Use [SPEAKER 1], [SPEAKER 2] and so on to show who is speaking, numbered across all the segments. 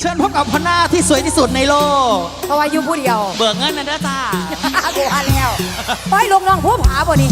[SPEAKER 1] เชิญพบกับพน้าที่สวยที่สุดในโลก
[SPEAKER 2] เพราะว่ายูผู้เดียว
[SPEAKER 1] เบิกเงินนะเด้อจ้า
[SPEAKER 2] กูว่าแล้วไปลงน้องผู้ผาบ่นี่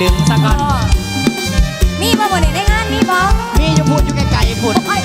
[SPEAKER 2] ดึงสัก่อน มีบ่บ่ได้ได้งานมีบ่มีอยู่พูดอยู่ไก
[SPEAKER 1] ลๆพู
[SPEAKER 2] ด โอ้ย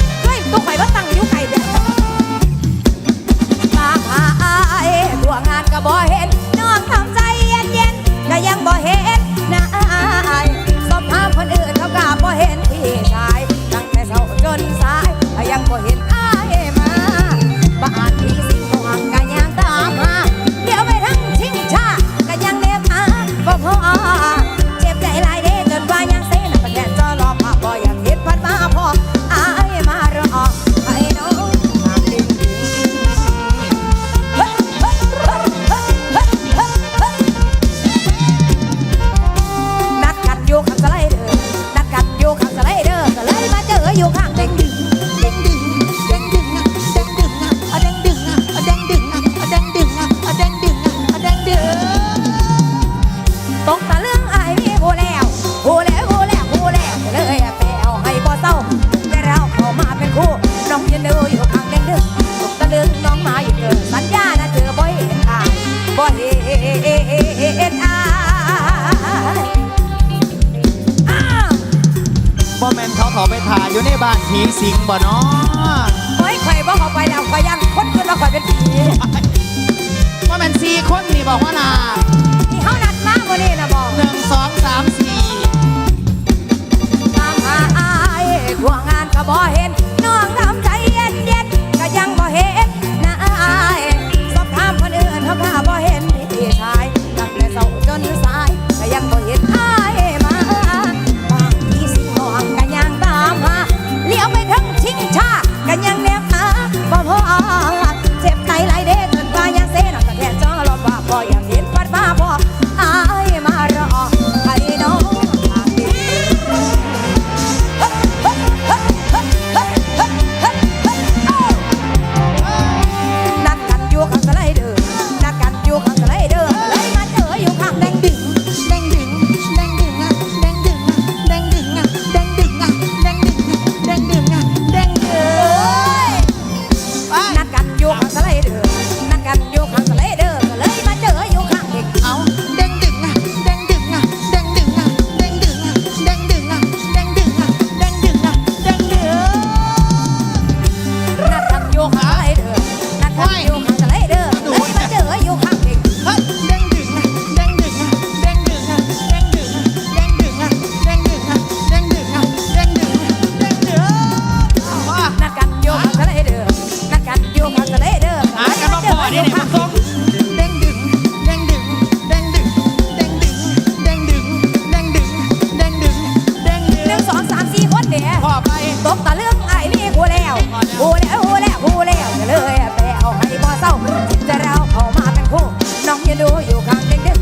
[SPEAKER 2] ดูอยู่ข้างเด็กดึก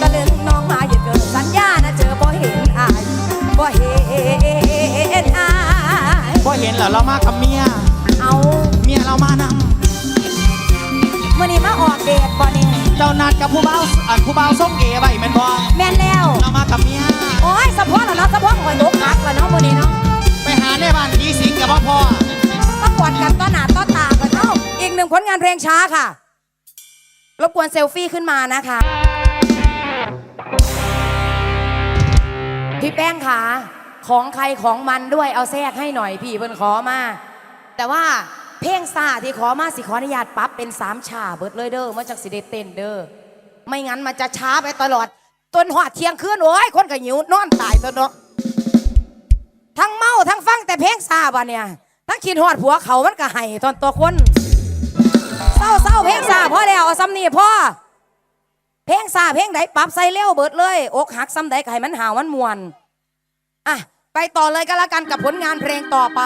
[SPEAKER 2] ตะลึงน้องมาอย่าเกินสัญญานะเจอบ่เห็นอายบ่เห็นอาย
[SPEAKER 1] พอเห็นแล้วเรามากับเมีย
[SPEAKER 2] เอา
[SPEAKER 1] เมียเรามานำ
[SPEAKER 2] มื่อนี้มาออกเดทบ่นี่
[SPEAKER 1] เจ้านัดกับผู้เบาอันผู้เบาส่งเอไว้แม่นบ่
[SPEAKER 2] แม่นแล้ว
[SPEAKER 1] เรามากับเมีย
[SPEAKER 2] โอ้ยสะโพกแล้วเนาะสะโพกข่อยตกหักแล้วเนาะมื่อนี้เนาะ
[SPEAKER 1] ไปหาในบ้านผีสิงกับพ่อพ่อ
[SPEAKER 2] ประกวดกันต้อหน้าต้อตากันเนาะอีกหนึ่งผลงานเพลงช้าค่ะ รบกวนเซลฟี่ขึ้นมานะคะ พี่แป้งขาของใครของมันด้วยเอาแทรกให้หน่อยพี่เพิ่นขอมา แต่ว่าเพลงซาที่ขอมาสิขออนุญาตปั๊บเป็นสามชาเบิดเลยเด้อมาจากสิเดเต้นเด้อไม่งั้นมันจะช้าไปตลอดจนหอดเที่ยงคืนโอ้ยคนก็หิวนอนตายตัวเนาะทั้งเมาทั้งฟังแต่เพลงซาบ่เนี่ยทั้งคิดหอดผัวเขามันก็ให้ตอนตัวคนาเศร้าเพลงซาพอแล้วอซ้ำนี่พ่อเพลงซาเพลงใดปรับใส่เร็วเบิดเลย อกหักซ้ำใดก็ให้มันหาวมันมวนอะไปต่อเลยก็แล้วกันกับผลงานเพลงต่อไป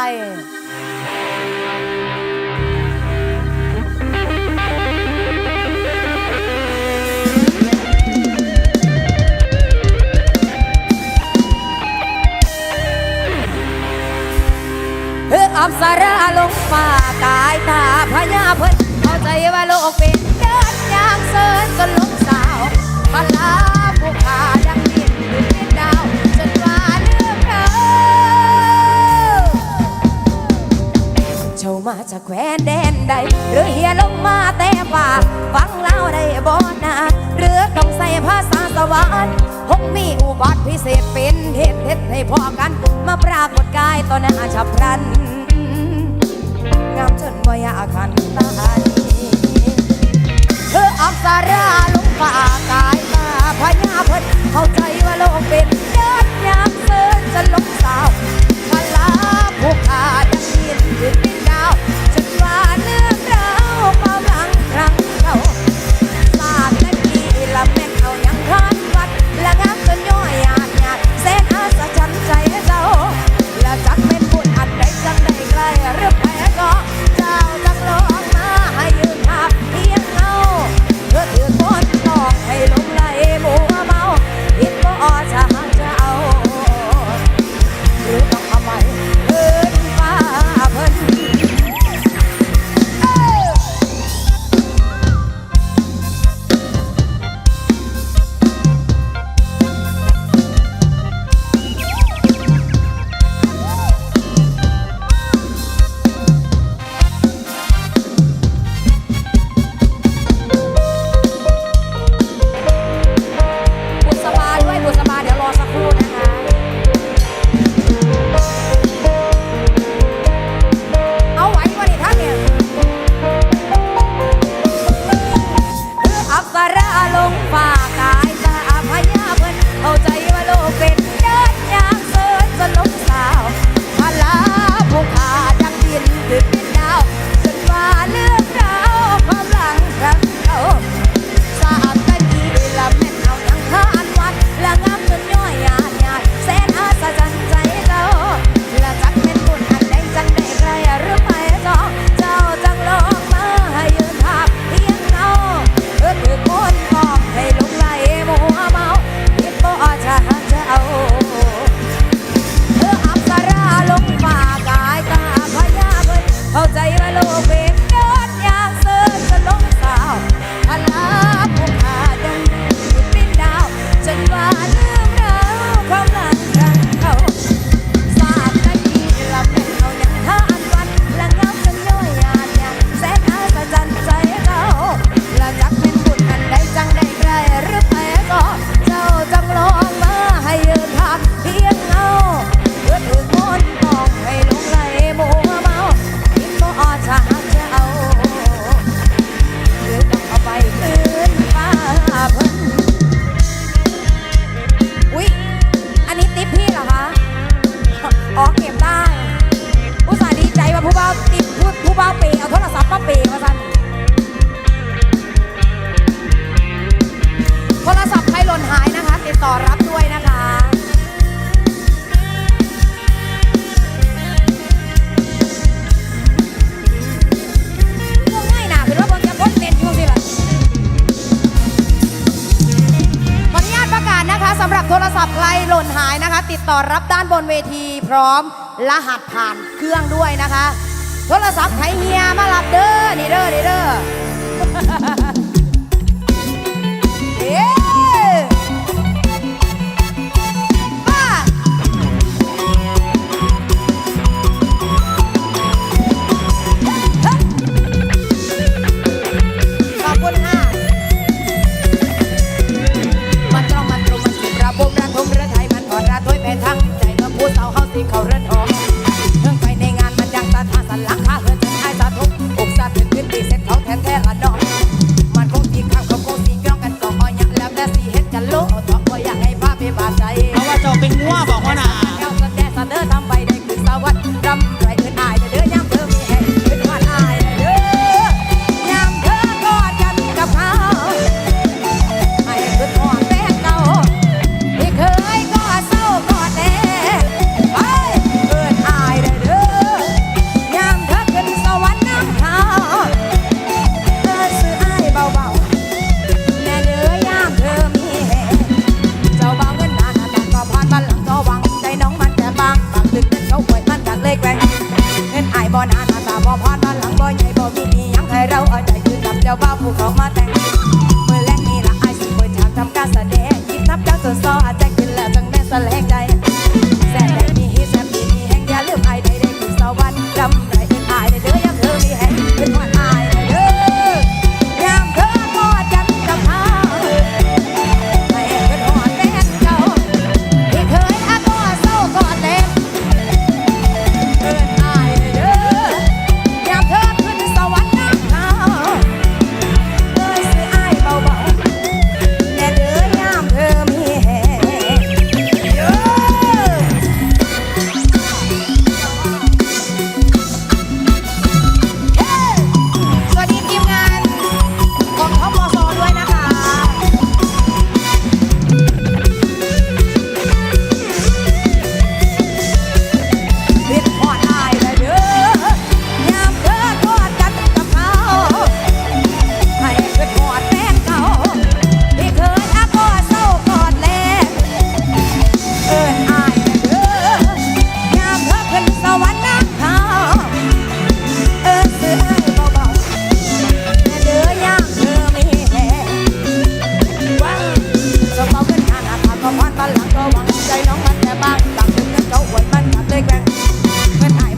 [SPEAKER 2] เพื่ออับสาราลงป่ากายตาพญาเพิ่น ว่าโลกเป็นเดินอย่างเซินจนลงสาวพลาผู้ขาดังดินดินดาวจนว่าเรื่องเธอเจ้ามาจากแคว้นแดนใด หรือเฮียลงมาแต่ป่าฟังเล่าได้บ่นาหรือต้องใส่ภาษาสวรรค์คงมีอุบัติพิเศษเป็นเหตุเท็จให้พอกัน มาปรากฏกายต่อหน้าฉับพลันงามจนบ่อยากขันตา ออับสาราลุงป่ากายมาพญาเพิ่นเข้าใจว่าโลกเป็นเดินยามเซินจะลงสาวพลาผู้ขาดังดินถึงดินดาว ต่อรับด้านบนเวทีพร้อมรหัสผ่านเครื่องด้วยนะคะ โทรศัพท์ไทยเฮียมาหลับเด้อ
[SPEAKER 1] นี่
[SPEAKER 2] เด้อนี่เด้อ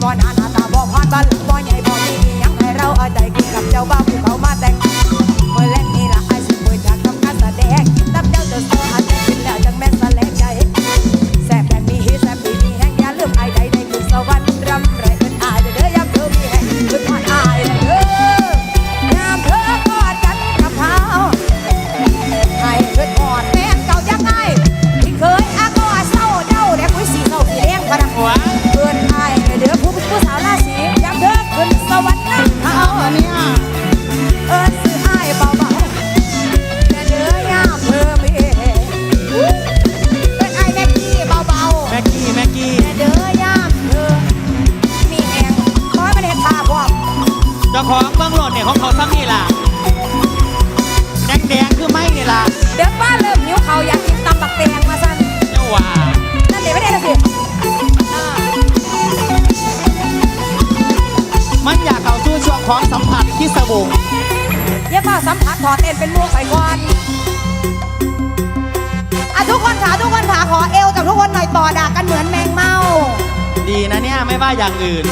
[SPEAKER 2] one
[SPEAKER 1] another. จ้าของเบื้องโหลดเนี่ยของเขาซ้ำนี่ล่ะแดงแดงคือไม่นี่ล่ะ
[SPEAKER 2] เดี๋ยวป้าเริ่มนิ้วเขาอยากกินตำตักแดงมาสั่น
[SPEAKER 1] เจ้าว่า
[SPEAKER 2] นั่นเดี๋ยวไม่ได้ละสิ
[SPEAKER 1] มันอยากเขาสู้ช่วงของสัมผัสที่สบูง
[SPEAKER 2] เนี่ยป้าสัมผัสถอดเอ็นเป็นมูกไปก่อนอะทุกคนขาทุกคนขาขอเอวจากทุกคนหน่อยต่อดากันเหมือนแมงเมา
[SPEAKER 1] ดีนะเนี่ยไม่ว่าอย่างอื่น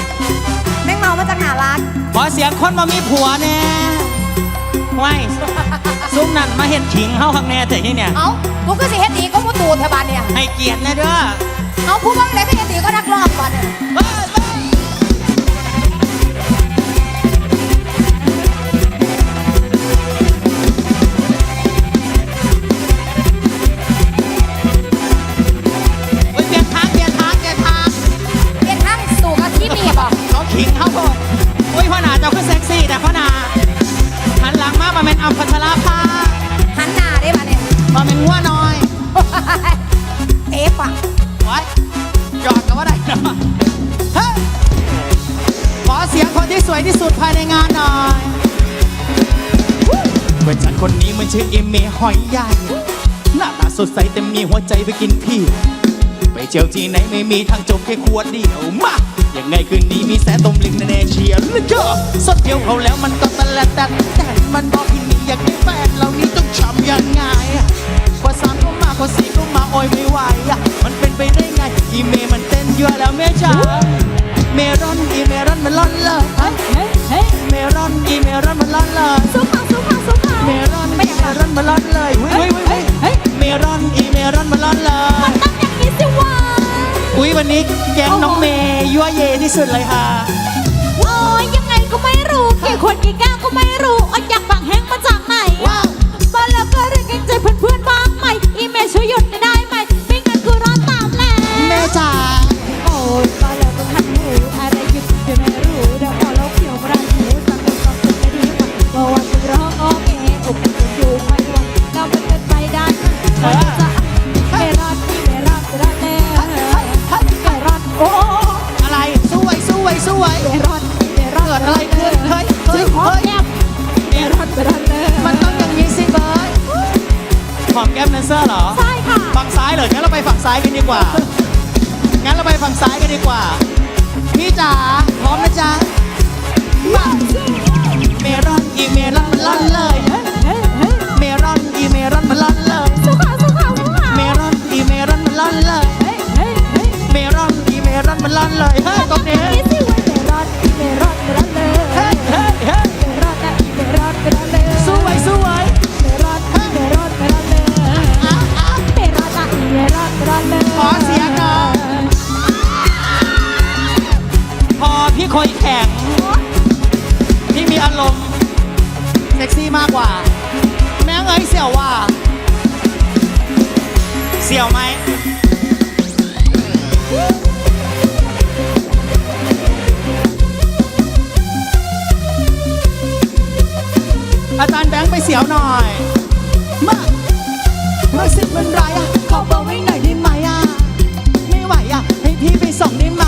[SPEAKER 2] คือจังหารัก
[SPEAKER 1] ขอเสียงคนมามีผัวแน่ไม่ซุ้มนั่นมาเห็นขิงเฮาข้างแน่แต่ที่เนี่ย
[SPEAKER 2] เอ้ากูก็อสิเห็ดดีก็มูตูนเทบานเนี่ย
[SPEAKER 1] ให้เกียรตินะเด้อ
[SPEAKER 2] เอาพูดว่างเไยก็เฮ็ดดีก็รักรอบก่อนเนี่ย
[SPEAKER 1] ชื่อ
[SPEAKER 2] เอ
[SPEAKER 1] เมหอยใหญ่หน้าตาสดใสแต่มีหัวใจไปกินพี่ ไปเที่ยวที่ไหนไม่มีทางจบแค่ขวดเดียวมายังไงคืนนี้มีแสต้มลิงแน่เชียร์เลยก็สดเดียวเขาแล้วมันก็ตะละแต่แต่มันบอกคืนนี้อยากได้แฟนเหล่านี้ต้องชำยังไงกว่าสามก็มากว่สี่ก็มาโอยไม่ไหวอะมันเป็นไปได้ไงอีเมมันเต้นเยอะแล้วแม่จ้าเมรอนอีเมรอนมันร้อนเลย
[SPEAKER 2] เฮ้เฮ้เม
[SPEAKER 1] รอนอีเมรอนมันร้อนเลย
[SPEAKER 2] สุปาสุปาสุปา
[SPEAKER 1] เมรอ รอนมันล่อนเลยเฮ้ยเฮ้ยเฮ้ย
[SPEAKER 2] เฮ้ย
[SPEAKER 1] เมรอนอีเมรอนมันล่อนเลย
[SPEAKER 2] ต้องอย่างนี้สิวะ
[SPEAKER 1] อุ้ยวันนี้แก๊งน้องเมย์ยั่วเยที่สุดเลยค่ะ
[SPEAKER 2] โอ้ยยังไงก็ไม่รู้กี่คนกี่แก้วก็ไม่รู้เอาอยากบังแห้งมาจากไหน
[SPEAKER 1] ว้าว
[SPEAKER 2] มาแล้วก็เรียกใจเพื่อนๆบ้างไหมอีเมลช่วยหยุดได้ไหมไม่งั้นคือร้อนตามแล้
[SPEAKER 1] แม่
[SPEAKER 2] ว
[SPEAKER 1] จ๋า
[SPEAKER 2] โอ้ย กันดีกว่า งั้นเรา
[SPEAKER 1] ไปฝั่งซ้ายกันดีกว่า พี่จ๋าพร้อมนะจ๊ะมาเมรอนอีเมรอนมันล่อนเลย
[SPEAKER 2] เฮ้ยเฮ้ยเฮ้ย
[SPEAKER 1] เมรอนอีเมรอนมันล่อนเลย
[SPEAKER 2] สู้เขาสู้เขาสู้เขา
[SPEAKER 1] เมรอนอีเมรอนมันล่อนเลย
[SPEAKER 2] เฮ้ยเฮ้ยเฮ้ย
[SPEAKER 1] เมรอนอีเมรอนมันล่อนเลยเฮ้ยตรงนี้
[SPEAKER 2] นี่สิเว้ยไม่รอดไม่รอดไม่รอด อเลย
[SPEAKER 1] ขอเสียงหน่อยพอพี่คอยแข็ง พี่มีอารมณ์เซ็กซี่มากกว่า แม่งเอ้ยเสี่ยวว่า เสี่ยวไหม อาจารย์แบงค์ไปเสียวหน่อย มารู้สึกมันไรอะขอเบอร์ไว้หน่อย ส่งได้ไหม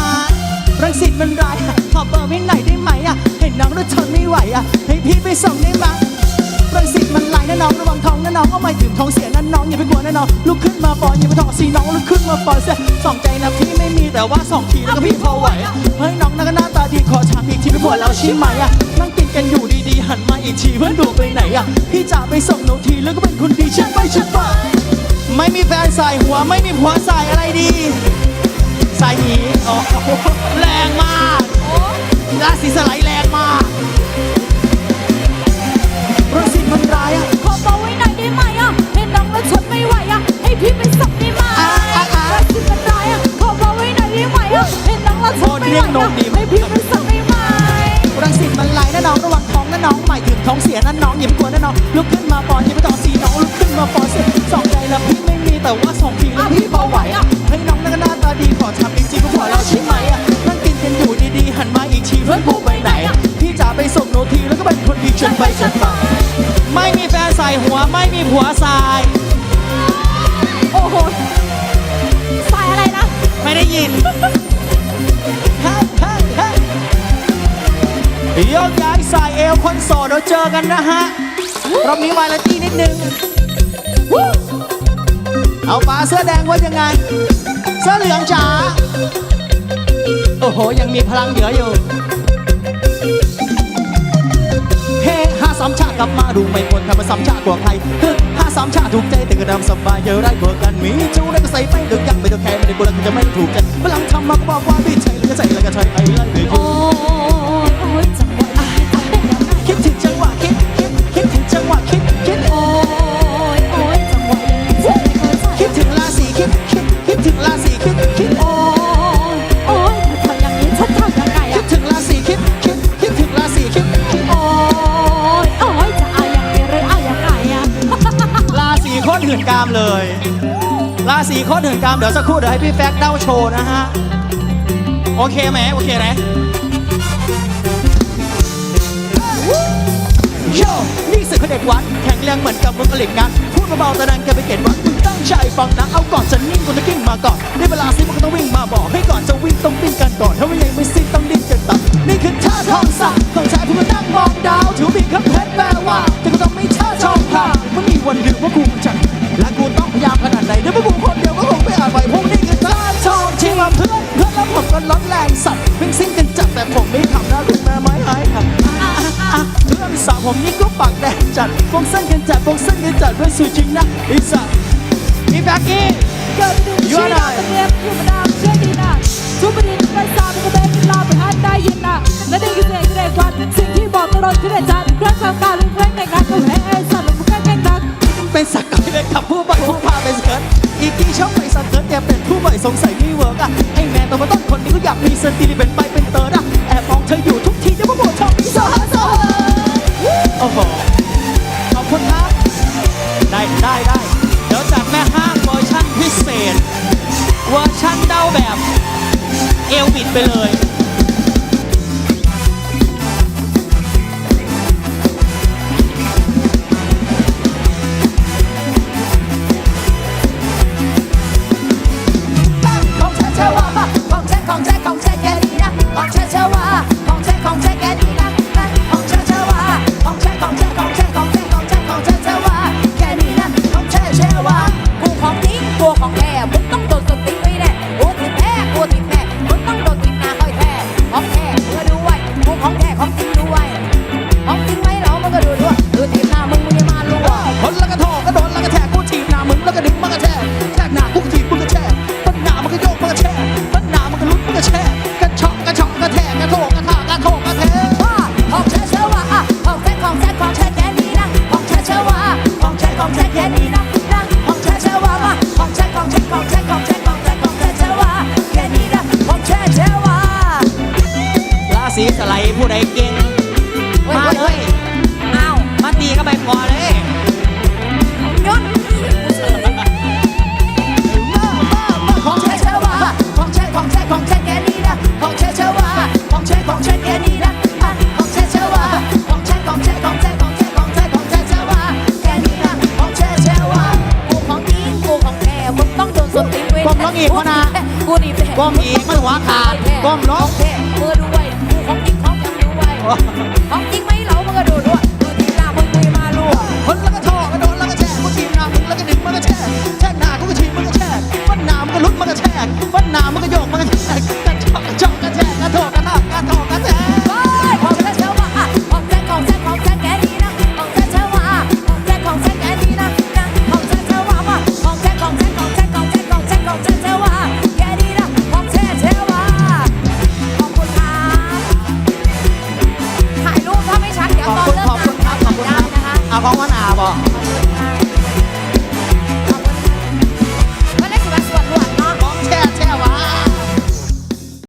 [SPEAKER 1] รังสิตมันไรอะขอเบอร์ไว้หน่อยได้ไหมอะเห็นน้องแล้วทนไม่ไหวอะให้พี่ไปส่งได้ไหมรังสิตมันไรนะน้องระวังท้องนะน้องเอาไม่ถึงท้องเสียนะน้องอย่าไปกลัวนะน้องลุกขึ้นมาปอนอย่าไปถอดสีน้องลุกขึ้นมาปอนเสียสองใจนะพี่ไม่มีแต่ว่าสองทีแล้วก็พี่พอไหวอะเฮ้ยน้องน่าก็หน้าตาดีขอถามอีกทีเป็นผัวเราใช่ไหมอะนั่งกินกันอยู่ดีๆหันมาอีกทีเพื่อนดูไปไหนอะพี่จะไปส่งหนูทีแล้วก็เป็นคนดีใช่ไหมใช่ปะไม่มีแฟนใส่หัวไม่มีผัวใส่อะไรดี สายหีอ๋อแรงมากราศีสไลด์แรงมากราศีมันร้ายอะ
[SPEAKER 2] ขอเบอร์ไว้หน่อยได้ไหมอะเห็นน้องแล้วทนไม่ไหวอะให้พี่ไปส่งได้ไหม
[SPEAKER 1] อะอะอะ
[SPEAKER 2] รักสิมันร้ายอะขอเบอร์ไว้หน่อยได้ไหมอะเห็นน้องแล้วทนไม่ไหวอะให้พี่ไปส่งได้ไหม
[SPEAKER 1] รังสิตมันไหลนะน้องระวังท้องนะน้องหมายถึงท้องเสียนะน้องอย่าไปกลัวนะน้องลุกขึ้นมาปอนอย่าไปต่อสีน้องลุกขึ้นมาปอนเสียสองใจแล้วพี่ไม่มีแต่ว่าสองทีแล้วพี่พอไหวอะให้น้องนั่งหน้าตาดีขอทำจริงๆก็พอแล้วใช่ไหมอะนั่งกินกันอยู่ดีๆหันมาอีกทีเพื่อนกูไปไหนพี่จ๋าไปส่งโนทีแล้วก็เป็นคนดีจนไปจนมาไม่มีแฟนใส่หัวไม่มีผัวใส่
[SPEAKER 2] โอ้โหสายอะไรนะ
[SPEAKER 1] ไม่ได้ยิน โยกย้ายสายเอวคนโสดเราเจอกันนะฮะเรอบนี้วาไรตี้นิดนึง เอาปลาเสื้อแดงว่ายังไง เสื้อเหลืองจ๋า โอ้โห ยังมีพลังเหลืออยู่ เฮ้ห้าสามชาติกลับมาดูไม่ควรทำมาสามชาติกว่าใครฮึห้าสามชาติถูกใจแต่กระดำสบายเยอะได้กว่ากันมีจูได้ก็ใส่ไปเดือดยักไม่ต้องแคร์ไม่ได้กลัวแล้วก็จะไม่ถูกใจพลังทำมาก็บอกว่าพี่ใช่แล้วก็ใส่แล้วก็ใช่ไอ้ไล่เลย
[SPEAKER 2] โอ้ยโอ้
[SPEAKER 1] คตรเหื่นกามเดี๋ยวสักครู่เดี๋ยวให้พี่แฟกเด้าโชว์นะฮะ โอเคไหมโอเคไหมโยนี่สึกเด็ดวัดแข็งแรงเหมือนกับมึงอลิกกันพูดเบาๆแต่ดังแกไปเก็ตวัดมึงตั้งใจฟังนะ เอาก่อนจะนิ่งกูจะกิ้งมาก่อนได้เวลาซิมึงก็ต้องวิ่งมาบอก ให้ก่อนจะวิ่งต้องวิ่งกันก่อน ถ้าไม่ยังไม่สิ้นต้องดิ้นกันต่อนี่คือท่าทองสักต้องใช้ผู้นั่งมองดาวถือมีคำเพชรแปลว่าแต่ก็ต้อง pedo, ก้มอี
[SPEAKER 2] กมันหัวขาดก้
[SPEAKER 3] มลงเมื่
[SPEAKER 2] อด้วย
[SPEAKER 1] ผู้ของจริงของจริงด้วยของจริงไหมเรลามันก็ดูด้วยดู
[SPEAKER 2] ทีหน้ามึงไม่มาลูก
[SPEAKER 1] คนแล้ว
[SPEAKER 2] ก็
[SPEAKER 1] ทอแล้ว
[SPEAKER 2] โดนแล้วก็แช่กูทีหน้ามึงแล้วก็ดึงมันก็แช่แช่หน้ากูก็ทีมันก็แช่ฟันหน้ามันก็ลุดมันก็แช่ฟันหน้ามันก็โยกมันก็